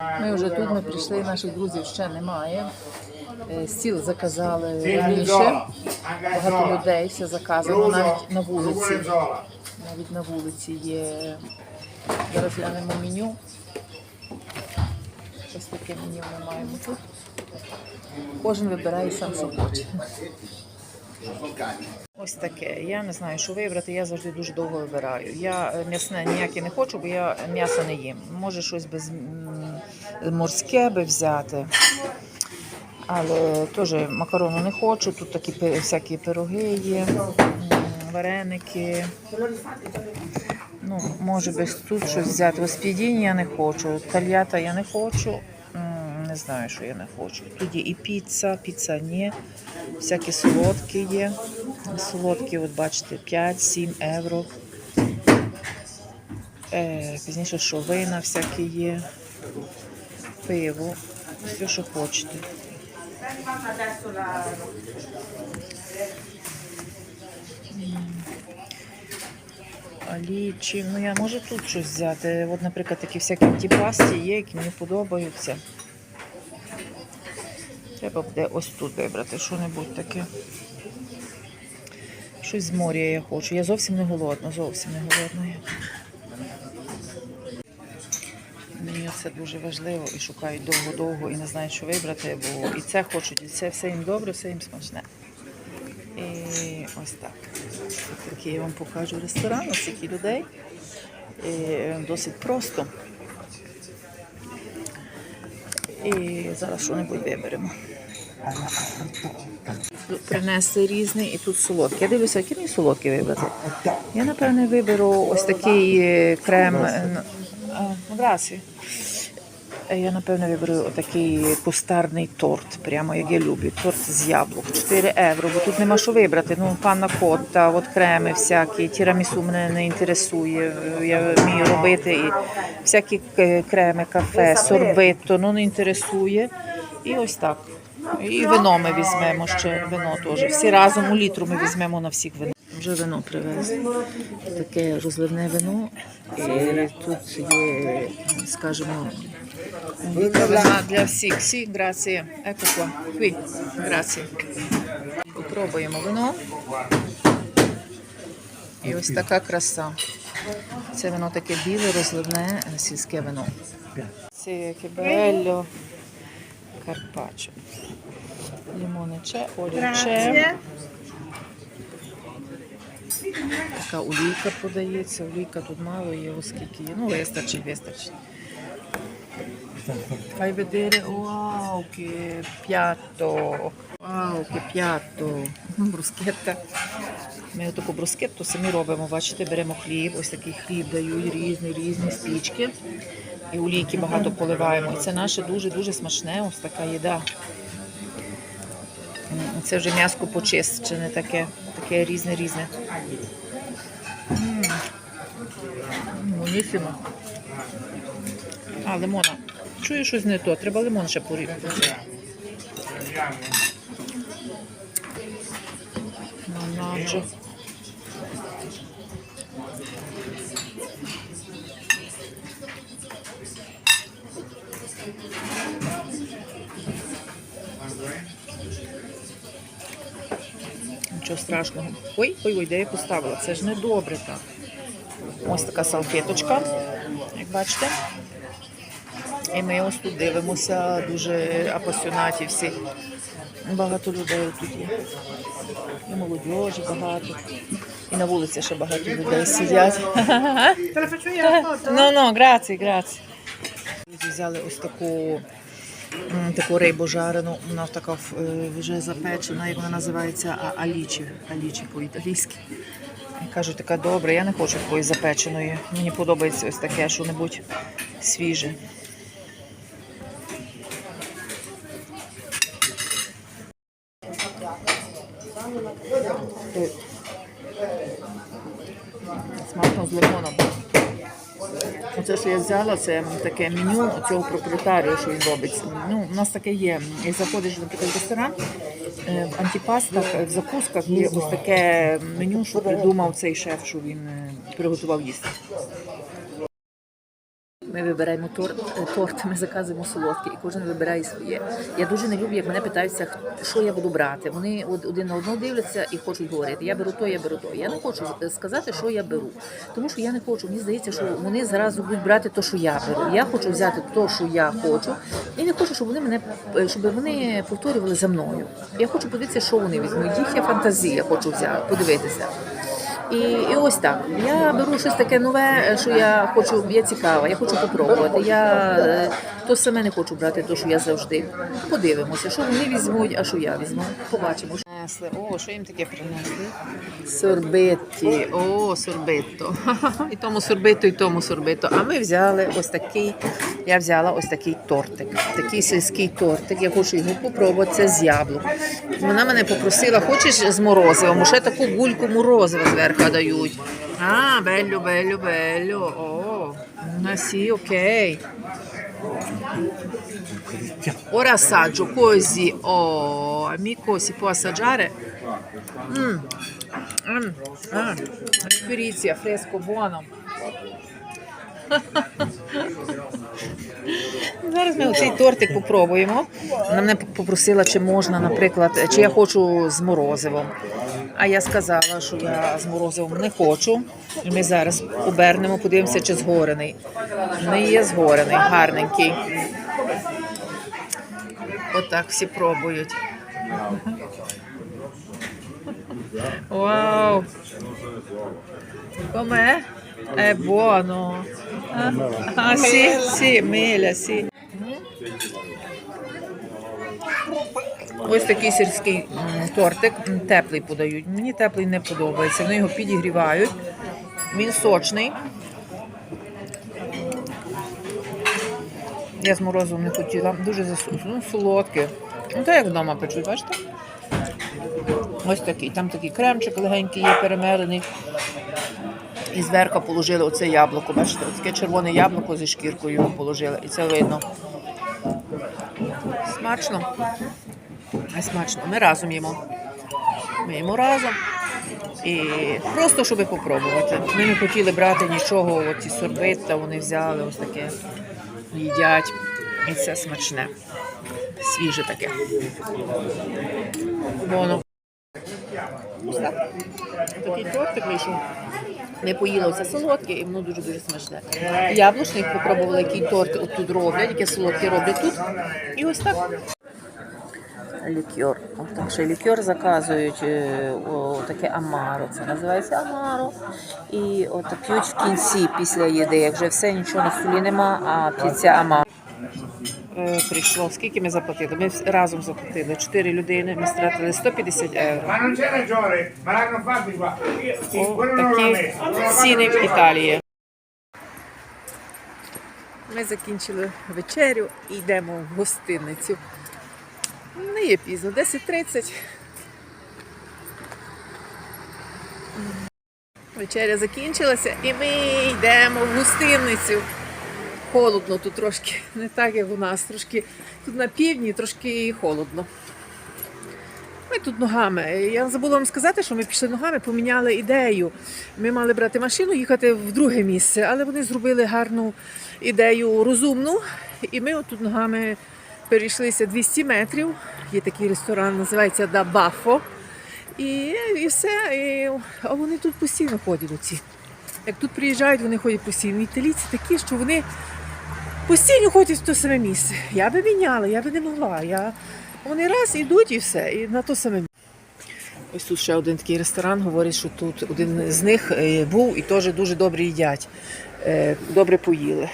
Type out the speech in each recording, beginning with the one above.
Ми вже тут ми прийшли, наших друзів ще немає. Е, Стіл заказали раніше. Багато людей все заказано навіть на вулиці. Навіть на вулиці є. Зараз глянемо меню. Ось таке меню ми маємо тут. Кожен вибирає сам, що. Ось таке. Я не знаю, що вибрати. Я завжди дуже довго вибираю. Я е, м'ясне ніяке не хочу, бо я м'ясо не їм. Може щось без морське би взяти. Але теж макарону не хочу. Тут такі всякі пироги є, вареники. Ну, може би тут щось взяти. Оспідінь я не хочу, тальята я не хочу. Не знаю, що я не хочу. Тут є і піца, піца ні. Всякі солодкі є. Солодкі, от бачите, 5-7 євро. Е, пізніше що вина всякі є. Пиво. Все, що хочете. А лічі, ну я можу тут щось взяти. От, наприклад, такі всякі антипасті є, які мені подобаються. Треба буде ось тут вибрати що-небудь таке. Щось з моря я хочу. Я зовсім не голодна, зовсім не голодна. я. Мені це дуже важливо і шукають довго-довго і не знають, що вибрати, бо і це хочуть, і це все їм добре, все їм смачне. І ось так. Такий я вам покажу ресторан, ось стільки людей. І досить просто. І зараз що-небудь виберемо. Принесли різний і тут солодкі. Я дивлюся, які мені солодкі вибрати. Я, напевне, виберу ось такий е, крем. Е, грасі. Е, Я, напевно, виберу такий кустарний торт, прямо як я люблю. Торт з яблук. 4 євро, бо тут нема що вибрати. Ну, панна котта, от креми всякі, тірамісу мене не інтересує. Я вмію робити і всякі е, креми, кафе, сорбито, ну не інтересує. І ось так. І вино ми візьмемо ще вино теж. Всі разом у літру ми візьмемо на всіх вино. Вже вино привезли. Таке розливне вино. І тут є, скажімо, вина для всіх. Сі, грація. Еко qua. Qui. Грація. Попробуємо вино. І ось така краса. Це вино таке біле, розливне сільське вино. Це яке белло. Карпаччо. Лимоне c'è, олія c'è. Така олійка подається. Олійка тут мало є, оскільки є. Ну, вистачить, вистачить. Fai vedere, wow, che piatto, wow, che piatto, брускетта. Ми таку брускетту самі робимо, бачите, беремо хліб, ось такий хліб дають, різні, різні спічки. І олійки багато поливаємо. І це наше дуже-дуже смачне, ось така їда. Це вже м'яско почищене таке, таке різне-різне. М. М, А, лимона. Чую щось не то. Треба лимон ще порізати. Манаджо. Нічого страшного. Ой, ой, ой, де я поставила? Це ж не добре так. Ось така салфеточка, як бачите. І ми ось тут дивимося, дуже апасіонаті всі. Багато людей тут є. І молодіжі багато. І на вулиці ще багато людей сидять. Ну, ну, граці, граці. Взяли ось таку, таку рибу жарену. Вона така е, вже запечена, як вона називається, алічі. Алічі по-італійськи. Кажу, така добре, я не хочу такої запеченої. Мені подобається ось таке, що-небудь свіже. Е, Смачно з лимоном. Оце, я взяла, це таке меню цього проприетарію, що він робить. Ну, у нас таке є. Заходиш, наприклад, в ресторан, е, в антипастах, е, в закусках є ось таке меню, що придумав цей шеф, що він е, приготував їсти. Ми вибираємо торт, е, торт, ми заказуємо солодке, і кожен вибирає своє. Я дуже не люблю, як мене питаються, що я буду брати. Вони од- один на одного дивляться і хочуть говорити. Я беру то, я беру то. Я не хочу сказати, що я беру. Тому що я не хочу. Мені здається, що вони зразу будуть брати те, що я беру. Я хочу взяти те, що я хочу, і не хочу, щоб вони мене е, щоб вони повторювали за мною. Я хочу подивитися, що вони візьмуть. Їхня фантазія хочу взяти, подивитися. І, і ось так. Я беру щось таке нове, що я хочу, я цікава, я хочу попробувати. Я е, то саме не хочу брати, то що я завжди. Подивимося, що вони візьмуть, а що я візьму. Побачимо. О, що їм таке принесли? Сорбетті. О, сорбетто. І тому сорбетто, і тому сорбетто. А ми взяли ось такий. Я взяла ось такий тортик. Такий сільський тортик. Я хочу його попробувати. Це з яблук. Вона мене попросила, хочеш з морозивом? Ще таку гульку морозива зверху дають. А, белло, белло, белло. О, ah, sì, ok. Ora assaggio così. Oh, amico, si può assaggiare? Mm. Mm. Ah, Sprizia, fresco, buono. Зараз ми цей тортик попробуємо. Вона мене попросила, чи можна, наприклад, чи я хочу з морозивом. А я сказала, що я з морозивом не хочу. Ми зараз обернемо, подивимося, чи згорений. Не є згорений, гарненький. Отак всі пробують. Вау! Com'è? È buono. Ah, sì, sì, mela, sì. Ось такий сільський тортик, теплий подають. Мені теплий не подобається. Вони його підігрівають. Він сочний. Я з морозом не хотіла. Дуже засу- ну, солодке. Ну, так як вдома печуть, бачите? Ось такий. Там такий кремчик легенький є перемелений. І зверху положили оце яблуко. Бачите, таке червоне яблуко зі шкіркою його положили. І це видно. Смачно. Смачно. Ми разом їмо. Ми їмо разом. І просто щоб попробувати. Ми не хотіли брати нічого, оці сорбита вони взяли, ось таке їдять. І це смачне. Свіже таке. Воно. Ось так. Такий тортик вийшов. Не поїлося солодке і воно дуже дуже смачне. Яблучник попробували, який торт тут роблять, яке солодке роблять тут. І ось так. Лікьор. Так ще лікьор заказують, е, таке амаро. Це називається амаро. І от п'ють в кінці після їди. Як вже все, нічого на столі нема, а п'ється амаро. Е, Прийшло. Скільки ми заплатили? Ми разом заплатили. Чотири людини. Ми стратили 150 євро. Такі ціни в Італії. Ми закінчили вечерю і йдемо в гостиницю. Не є пізно, 10.30. Вечеря закінчилася і ми йдемо в гостиницю. Холодно тут трошки, не так як у нас. Трошки тут на півдні трошки холодно. Ми тут ногами. Я забула вам сказати, що ми пішли ногами, поміняли ідею. Ми мали брати машину, їхати в друге місце, але вони зробили гарну ідею розумну. І ми отут ногами перейшлися 200 метрів. Є такий ресторан, називається Да Бафо. І, і все. І, а вони тут постійно ходять оці. Як тут приїжджають, вони ходять постійно. Італійці такі, що вони постійно ходять в те саме місце. Я би міняла, я би не могла. Я... Вони раз ідуть і все, і на то саме місце. Ось тут ще один такий ресторан, говорить, що тут один з них е, був і теж дуже добре їдять. Е, Добре поїли.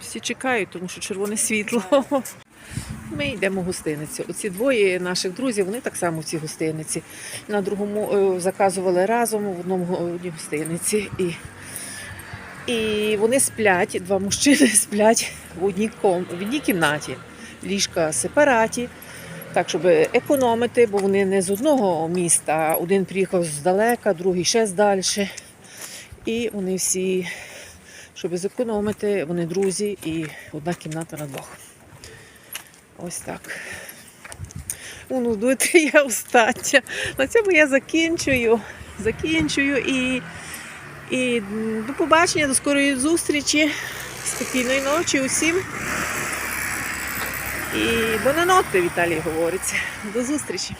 Всі чекають, тому що червоне світло. Ми йдемо в гостиницю. Оці двоє наших друзів, вони так само в цій гостиниці. На другому е, заказували разом в одному гостиниці. І, і вони сплять, два мужчини сплять в одній, ком, в одній кімнаті. Ліжка сепараті, так, щоб економити, бо вони не з одного міста. Один приїхав здалека, другий ще здальше. І вони всі, щоб зекономити, вони друзі і одна кімната на двох. Ось так. Ну, дуйте я остаття. На цьому я закінчую. Закінчую і І до побачення, до скорої зустрічі. Спокійної ночі усім. І бононоти, Віталій говорить. До зустрічі!